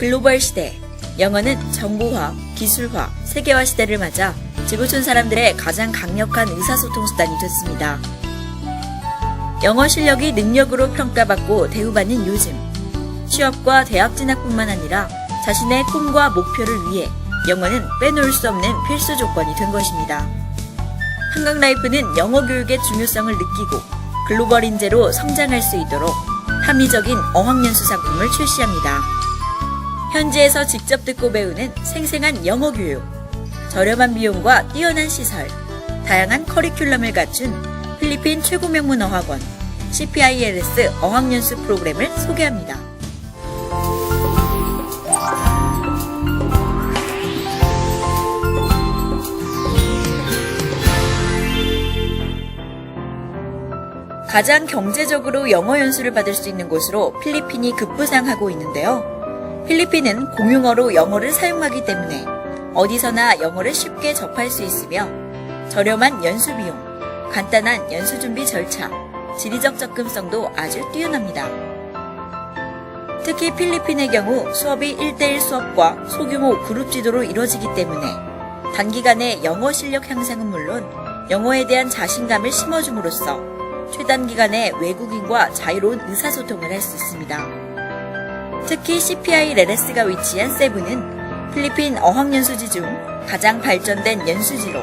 글로벌 시대. 영어는 정보화, 기술화, 세계화 시대를 맞아 지구촌 사람들의 가장 강력한 의사소통 수단이 됐습니다. 영어 실력이 능력으로 평가받고 대우받는 요즘. 취업과 대학 진학뿐만 아니라 자신의 꿈과 목표를 위해 영어는 빼놓을 수 없는 필수 조건이 된 것입니다. 한강라이프는 영어 교육의 중요성을 느끼고 글로벌 인재로 성장할 수 있도록 합리적인 어학연수 상품을 출시합니다. 현지에서 직접 듣고 배우는 생생한 영어 교육, 저렴한 비용과 뛰어난 시설, 다양한 커리큘럼을 갖춘 필리핀 최고 명문 어학원 CPILS 어학연수 프로그램을 소개합니다. 가장 경제적으로 영어 연수를 받을 수 있는 곳으로 필리핀이 급부상하고 있는데요. 필리핀은 공용어로 영어를 사용하기 때문에 어디서나 영어를 쉽게 접할 수 있으며 저렴한 연수 비용, 간단한 연수 준비 절차, 지리적 접근성도 아주 뛰어납니다. 특히 필리핀의 경우 수업이 1대1 수업과 소규모 그룹 지도로 이루어지기 때문에 단기간에 영어 실력 향상은 물론 영어에 대한 자신감을 심어줌으로써 최단 기간에 외국인과 자유로운 의사소통을 할 수 있습니다. 특히 CPI 레레스가 위치한 세부는 필리핀 어학연수지 중 가장 발전된 연수지로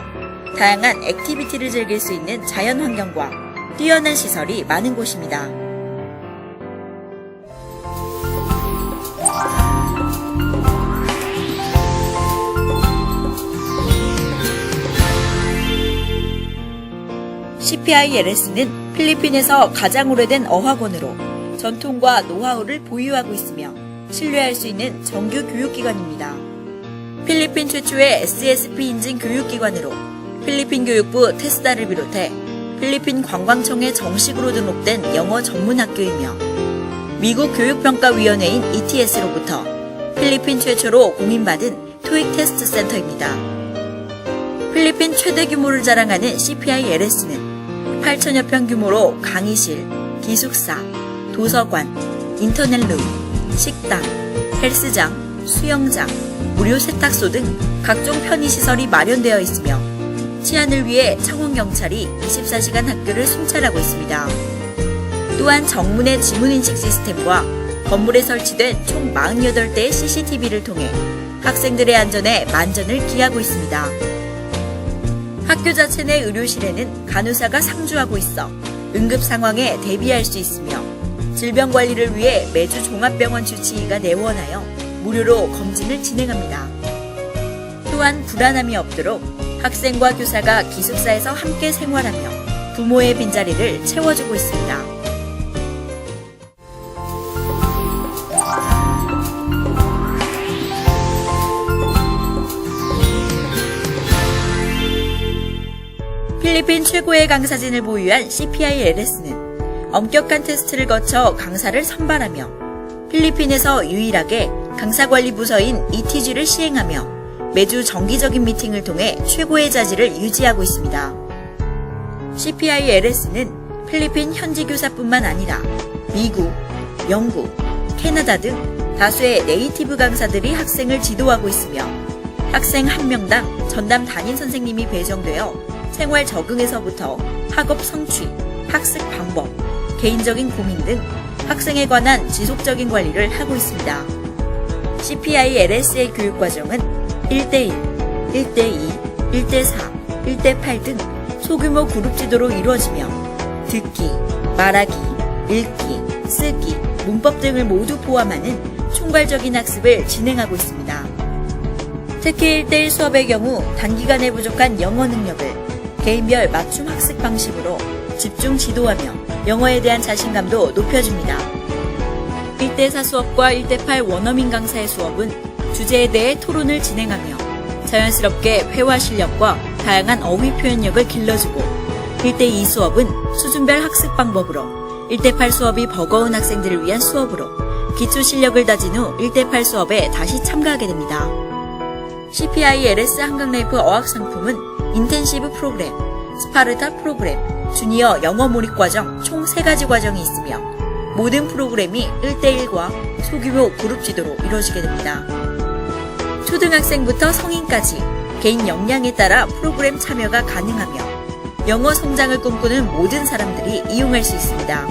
다양한 액티비티를 즐길 수 있는 자연 환경과 뛰어난 시설이 많은 곳입니다. CPILS는 필리핀에서 가장 오래된 어학원으로 전통과 노하우를 보유하고 있으며 신뢰할 수 있는 정규 교육기관입니다. 필리핀 최초의 SSP 인증 교육기관으로 필리핀 교육부 테스다를 비롯해 필리핀 관광청에 정식으로 등록된 영어 전문 학교이며 미국 교육평가위원회인 ETS로부터 필리핀 최초로 공인받은 토익 테스트 센터입니다. 필리핀 최대 규모를 자랑하는 CPILS는 8천여 평 규모로 강의실, 기숙사, 도서관, 인터넷룸, 식당, 헬스장, 수영장, 무료 세탁소 등 각종 편의시설이 마련되어 있으며 치안을 위해 청원경찰이 24시간 학교를 순찰하고 있습니다. 또한 정문의 지문인식 시스템과 건물에 설치된 총 48대의 CCTV를 통해 학생들의 안전에 만전을 기하고 있습니다. 학교 자체 내 의료실에는 간호사가 상주하고 있어 응급 상황에 대비할 수 있으며 질병 관리를 위해 매주 종합병원 주치의가 내원하여 무료로 검진을 진행합니다. 또한 불안함이 없도록 학생과 교사가 기숙사에서 함께 생활하며 부모의 빈자리를 채워주고 있습니다. 필리핀 최고의 강사진을 보유한 CPILS는 엄격한 테스트를 거쳐 강사를 선발하며 필리핀에서 유일하게 강사관리 부서인 ETG를 시행하며 매주 정기적인 미팅을 통해 최고의 자질을 유지하고 있습니다. CPILS는 필리핀 현지 교사뿐만 아니라 미국, 영국, 캐나다 등 다수의 네이티브 강사들이 학생을 지도하고 있으며 학생 한 명당 전담 담임 선생님이 배정되어 생활 적응에서부터 학업 성취, 학습 방법, 개인적인 고민 등 학생에 관한 지속적인 관리를 하고 있습니다. CPI LS의 교육 과정은 1대1, 1대2, 1대4, 1대8 등 소규모 그룹 지도로 이루어지며 듣기, 말하기, 읽기, 쓰기, 문법 등을 모두 포함하는 총괄적인 학습을 진행하고 있습니다. 특히 1대1 수업의 경우 단기간에 부족한 영어 능력을 개인별 맞춤 학습 방식으로 집중 지도하며 영어에 대한 자신감도 높여줍니다. 1대4 수업과 1대8 원어민 강사의 수업은 주제에 대해 토론을 진행하며 자연스럽게 회화 실력과 다양한 어휘 표현력을 길러주고 1대2 수업은 수준별 학습 방법으로 1대8 수업이 버거운 학생들을 위한 수업으로 기초 실력을 다진 후 1대8 수업에 다시 참가하게 됩니다. CPI LS 한강라이프 어학 상품은 인텐시브 프로그램, 스파르타 프로그램, 주니어 영어 몰입 과정 총 3가지 과정이 있으며 모든 프로그램이 1대1과 소규모 그룹 지도로 이루어지게 됩니다. 초등학생부터 성인까지 개인 역량에 따라 프로그램 참여가 가능하며 영어 성장을 꿈꾸는 모든 사람들이 이용할 수 있습니다.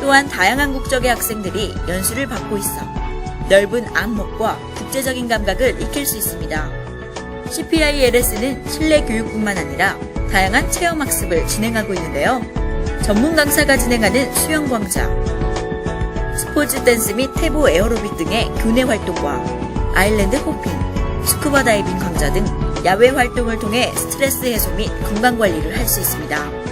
또한 다양한 국적의 학생들이 연수를 받고 있어 넓은 안목과 국제적인 감각을 익힐 수 있습니다. CPILS는 실내 교육뿐만 아니라 다양한 체험 학습을 진행하고 있는데요. 전문 강사가 진행하는 수영 광장, 스포츠 댄스 및 태보 에어로빅 등의 교내 활동과 아일랜드 호핑, 스쿠버 다이빙 강좌 등 야외 활동을 통해 스트레스 해소 및 건강 관리를 할 수 있습니다.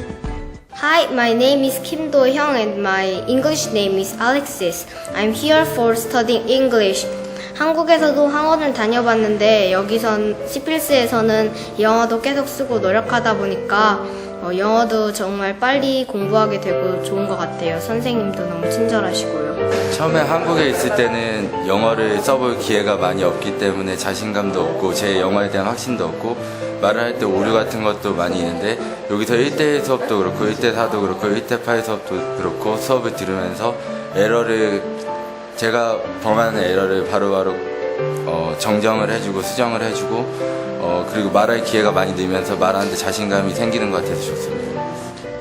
Hi, my name is Kim Do Hyung and my English name is Alexis. I'm here for studying English. 한국에서도 학원을 다녀봤는데 여기선 시필스에서는 영어도 계속 쓰고 노력하다 보니까 어, 영어도 정말 빨리 공부하게 되고 좋은 것 같아요. 선생님도 너무 친절하시고요. 처음에 한국에 있을 때는 영어를 써볼 기회가 많이 없기 때문에 자신감도 없고 제 영어에 대한 확신도 없고 말을 할 때 오류 같은 것도 많이 있는데 여기서 1대1 수업도 그렇고 1대4도 그렇고 1대8 수업도 그렇고 수업을 들으면서 에러를 제가 범하는 에러를 바로바로 어, 정정을 해주고 수정을 해주고 어, 그리고 말할 기회가 많이 늘면서 말하는데 자신감이 생기는 것 같아서 좋습니다.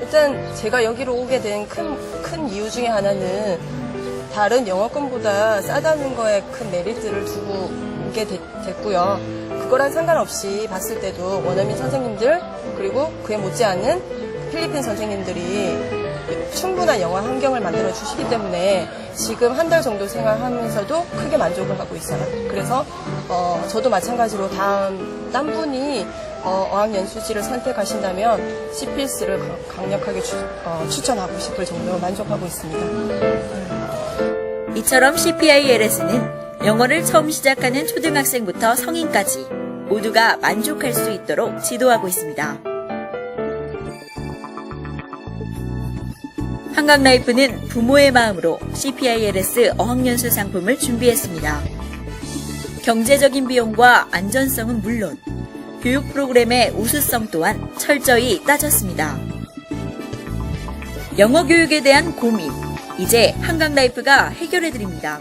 일단 제가 여기로 오게 된 큰 큰 이유 중에 하나는 다른 영어권보다 싸다는 거에 큰 메리트를 두고 오게 됐, 됐고요. 그거랑 상관없이 봤을 때도 원어민 선생님들 그리고 그에 못지않은 필리핀 선생님들이 충분한 영어 환경을 만들어 주시기 때문에 지금 한 달 정도 생활하면서도 크게 만족을 하고 있어요. 그래서 어, 저도 마찬가지로 다음 딴 분이 어, 어학연수지를 선택하신다면 CPS를 강력하게 추, 어, 추천하고 싶을 정도로 만족하고 있습니다. 이처럼 CPILS는 영어를 처음 시작하는 초등학생부터 성인까지 모두가 만족할 수 있도록 지도하고 있습니다. 한강라이프는 부모의 마음으로 CPILS 어학연수 상품을 준비했습니다. 경제적인 비용과 안전성은 물론 교육 프로그램의 우수성 또한 철저히 따졌습니다. 영어 교육에 대한 고민, 이제 한강라이프가 해결해드립니다.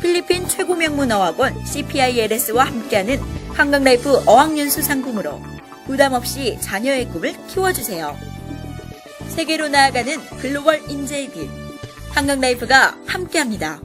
필리핀 최고 명문 어학원 CPILS와 함께하는 한강라이프 어학연수 상품으로 부담 없이 자녀의 꿈을 키워주세요. 세계로 나아가는 글로벌 인재의 길, 한강라이프가 함께합니다.